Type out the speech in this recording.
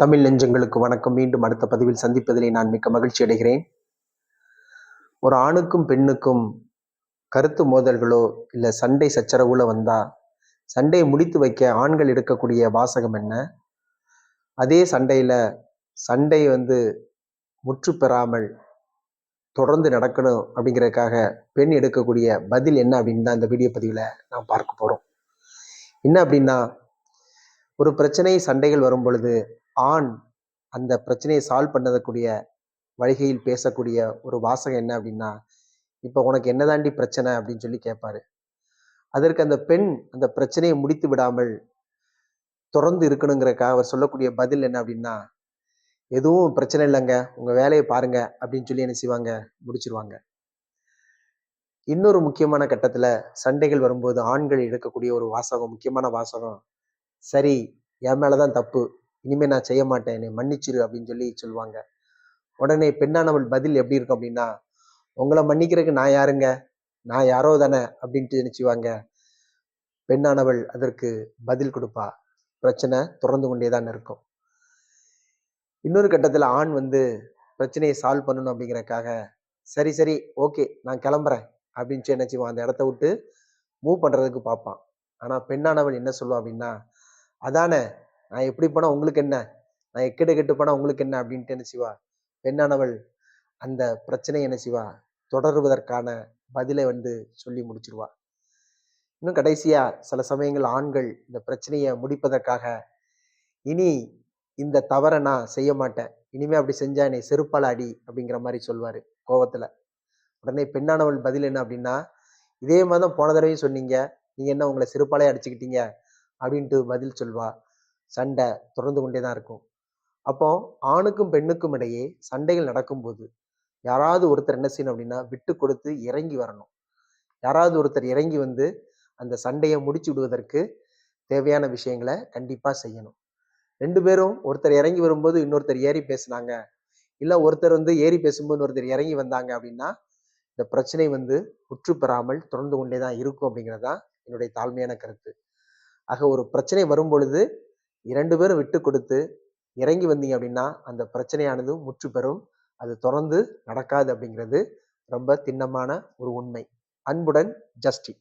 தமிழ் நெஞ்சங்களுக்கு வணக்கம். மீண்டும் அடுத்த பதிவில் சந்திப்பதிலே நான் மிக்க மகிழ்ச்சி அடைகிறேன். ஒரு ஆணுக்கும் பெண்ணுக்கும் கருத்து மோதல்களோ இல்லை சண்டை சச்சரவுல வந்தா சண்டையை முடித்து வைக்க ஆண்கள் எடுக்கக்கூடிய வாசகம் என்ன? அதே சண்டையில் சண்டை வந்து முற்று பெறாமல் தொடர்ந்து நடக்கணும் அப்படிங்கிறதுக்காக பெண் எடுக்கக்கூடிய பதில் என்ன அப்படின்னு தான் இந்த வீடியோ பதிவில் நான் பார்க்க போகிறோம் என்ன அப்படின்னா ஒரு பிரச்சனை சண்டைகள் வரும் பொழுது ஆண் அந்த பிரச்சனையை சால்வ் பண்ணதக்கூடிய வழிகையில் பேசக்கூடிய ஒரு வாசகம் என்ன அப்படின்னா இப்போ உனக்கு என்னதாண்டி பிரச்சனை அப்படின்னு சொல்லி கேட்பாரு அதற்கு அந்த பெண் அந்த பிரச்சனையை முடித்து விடாமல் தொடர்ந்து இருக்கணுங்கிறக்காக அவர் சொல்லக்கூடிய பதில் என்ன அப்படின்னா எதுவும் பிரச்சனை இல்லைங்க உங்க வேலையை பாருங்க அப்படின்னு சொல்லி என்ன செய்வாங்க? முடிச்சிருவாங்க. இன்னொரு முக்கியமான கட்டத்துல சண்டைகள் வரும்போது ஆண்கள் எடுக்கக்கூடிய ஒரு வாசகம் முக்கியமான வாசகம் சரி என் மேலதான் தப்பு இனிமே நான் செய்ய மாட்டேன் என்னை மன்னிச்சிரு அப்படின்னு சொல்லி சொல்லுவாங்க. உடனே பெண்ணானவள் பதில் எப்படி இருக்கும் அப்படின்னா உங்களை மன்னிக்கிறதுக்கு நான் யாருங்க? நான் யாரோ தானே? அப்படின்ட்டு நினைச்சுவாங்க. பெண்ணானவள் அதற்கு பதில் கொடுப்பா. பிரச்சனை தொடர்ந்து கொண்டே தான் இருக்கும். இன்னொரு கட்டத்தில் ஆண் வந்து பிரச்சனையை சால்வ் பண்ணணும் அப்படிங்கிறக்காக சரி சரி ஓகே நான் கிளம்புறேன். அப்படின்னு சொல்லி என்ன அந்த இடத்த விட்டு மூவ் பண்ணுறதுக்கு பார்ப்பான். ஆனால் பெண்ணானவள் என்ன சொல்லுவா அப்படின்னா அதானே நான் எப்படி போனால் உங்களுக்கு என்ன? நான் எக்கெடு கெட்டு போனால் உங்களுக்கு என்ன? அப்படின்ட்டு என்ன செய்வா பெண்ணானவள் அந்த பிரச்சனை என்ன செய்வா தொடருவதற்கான பதிலை வந்து சொல்லி முடிச்சிருவா. இன்னும் கடைசியா சில சமயங்கள் ஆண்கள் இந்த பிரச்சனையை முடிப்பதற்காக இனி இந்த தவறை நான் செய்ய மாட்டேன். இனிமே அப்படி செஞ்சா என்னை செருப்பால் அடி அப்படிங்கிற மாதிரி சொல்வாரு கோவத்துல. உடனே பெண்ணானவள் பதில் என்ன அப்படின்னா இதே மாதிரி தான் போன தடவையும் சொன்னீங்க. நீங்க என்ன உங்களை செருப்பாலே அடிச்சுக்கிட்டீங்க? அப்படின்ட்டு பதில் சொல்வா. சண்டை தொடர்ந்து கொண்டே தான் இருக்கும். அப்போ ஆணுக்கும் பெண்ணுக்கும் இடையே சண்டைகள் நடக்கும்போது யாராவது ஒருத்தர் என்ன செய்யணும் அப்படின்னா விட்டு கொடுத்து இறங்கி வரணும். யாராவது ஒருத்தர் இறங்கி வந்து அந்த சண்டையை முடிச்சு விடுவதற்கு தேவையான விஷயங்களை கண்டிப்பாக செய்யணும். ரெண்டு பேரும் ஒருத்தர் இறங்கி வரும்போது இன்னொருத்தர் ஏறி பேசுனாங்க. இல்லை ஒருத்தர் வந்து ஏறி பேசும்போது ஒருத்தர் இறங்கி வந்தாங்க அப்படின்னா இந்த பிரச்சனை வந்து முற்று பெறாமல் தொடர்ந்து கொண்டே தான் இருக்கும் அப்படிங்கிறது தான் என்னுடைய தாழ்மையான கருத்து. ஆக ஒரு பிரச்சனை வரும் பொழுது இரண்டு பேரும் விட்டு கொடுத்து இறங்கி வந்தீங்க அப்படின்னா அந்த பிரச்சனையானது முற்று பெறும். அது தொடர்ந்து நடக்காது அப்படிங்கிறது ரொம்ப திண்ணமான ஒரு உண்மை. அன்புடன் ஜஸ்டின்